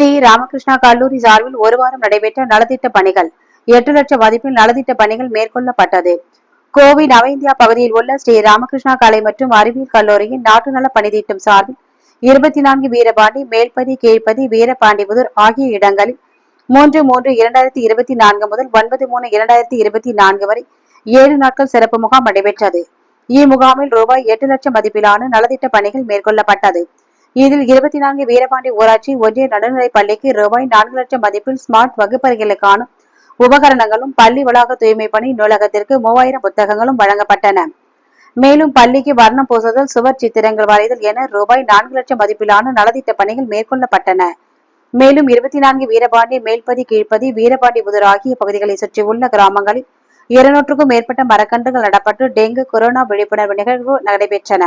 ஸ்ரீ ராமகிருஷ்ணா கல்லூரி சார்பில் ஒரு வாரம் நடைபெற்ற நலத்திட்ட பணிகள். எட்டு லட்சம் மதிப்பில் நலத்திட்ட பணிகள் மேற்கொள்ளப்பட்டது. கோவை நவ இந்தியா பகுதியில் உள்ள ஸ்ரீ ராமகிருஷ்ணா கலை மற்றும் அறிவியல் கல்லூரியின் நாட்டு நல பணித்திட்டம் சார்பில் இருபத்தி நான்கு வீரபாண்டி மேல்பதி கீழ்ப்பதி வீரபாண்டிபுதூர் ஆகிய இடங்களில் மூன்று மூன்று இரண்டாயிரத்தி இருபத்தி நான்கு முதல் ஒன்பது மூணு இரண்டாயிரத்தி இருபத்தி நான்கு வரை ஏழு நாட்கள் சிறப்பு முகாம் நடைபெற்றது. இம்முகாமில் ரூபாய் எட்டு லட்சம் மதிப்பிலான நலத்திட்ட பணிகள் மேற்கொள்ளப்பட்டது. இதில் இருபத்தி நான்கு வீரபாண்டி ஊராட்சி ஒன்றிய நடுநிலைப் பள்ளிக்கு ரூபாய் நான்கு லட்சம் மதிப்பில் ஸ்மார்ட் வகுப்பறைகளுக்கான உபகரணங்களும் பள்ளி வளாக தூய்மை பணி நூலகத்திற்கு மூவாயிரம் புத்தகங்களும் வழங்கப்பட்டன. மேலும் பள்ளிக்கு வர்ணம் பூசுதல் சுவர் சித்திரங்கள் வரைதல் என ரூபாய் நான்கு லட்சம் மதிப்பிலான நலத்திட்ட பணிகள் மேற்கொள்ளப்பட்டன. மேலும் இருபத்தி நான்கு வீரபாண்டி மேல்பதி கீழ்ப்பதி வீரபாண்டி புதர் ஆகிய பகுதிகளை சுற்றியுள்ள கிராமங்களில் இருநூற்றுக்கும் மேற்பட்ட மரக்கன்றுகள் நடப்பட்டு டெங்கு கொரோனா விழிப்புணர்வு நிகழ்வு நடைபெற்றன.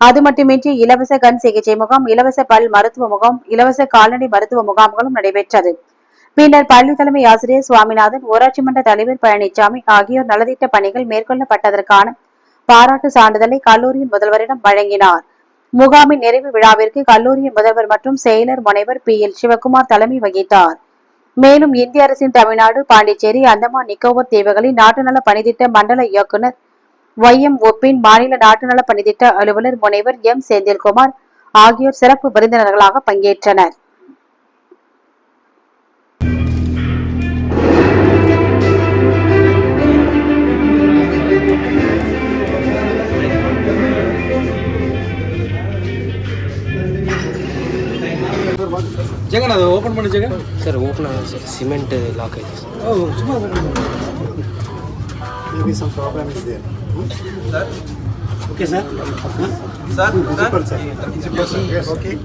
அது மட்டுமின்றி இலவச கண் சிகிச்சை முகாம் இலவச பல் மருத்துவ முகாம் இலவச கால்நடை மருத்துவ முகாம்களும் நடைபெற்றது. பின்னர் பள்ளி தலைமை ஆசிரியர் சுவாமிநாதன் ஊராட்சி மன்ற தலைவர் பழனிசாமி ஆகியோர் நலத்திட்ட பணிகள் மேற்கொள்ளப்பட்டதற்கான பாராட்டு சான்றிதழை கல்லூரியின் முதல்வரிடம் வழங்கினார். முகாமின் நிறைவு விழாவிற்கு கல்லூரியின் முதல்வர் மற்றும் செயலர் முனைவர் பி. எல். சிவகுமார் தலைமை வகித்தார். மேலும் இந்திய அரசின் தமிழ்நாடு பாண்டிச்சேரி அந்தமான் நிக்கோபர் தீவுகளின் நாட்டு நல பணித்திட்ட மண்டல இயக்குநர் ஒய்எம்ஓபின் மாநில நாட்டுநல பணித்திட்ட அலுவலர் முனைவர் எம். செந்தில்குமார் ஆகியோர் சிறப்பு விருந்தினர்களாக பங்கேற்றனர். ஜெகன் அதை ஓப்பன் பண்ணு ஜெகன். சார் ஓப்பன் ஆகும் சார். சிமெண்ட் லாக் ஆயிடுச்சு. சும்மா there'll be some problems there. Hmm? Sir? Okay, sir. Hmm? Sir, sir, principal, sir. Yes. Okay.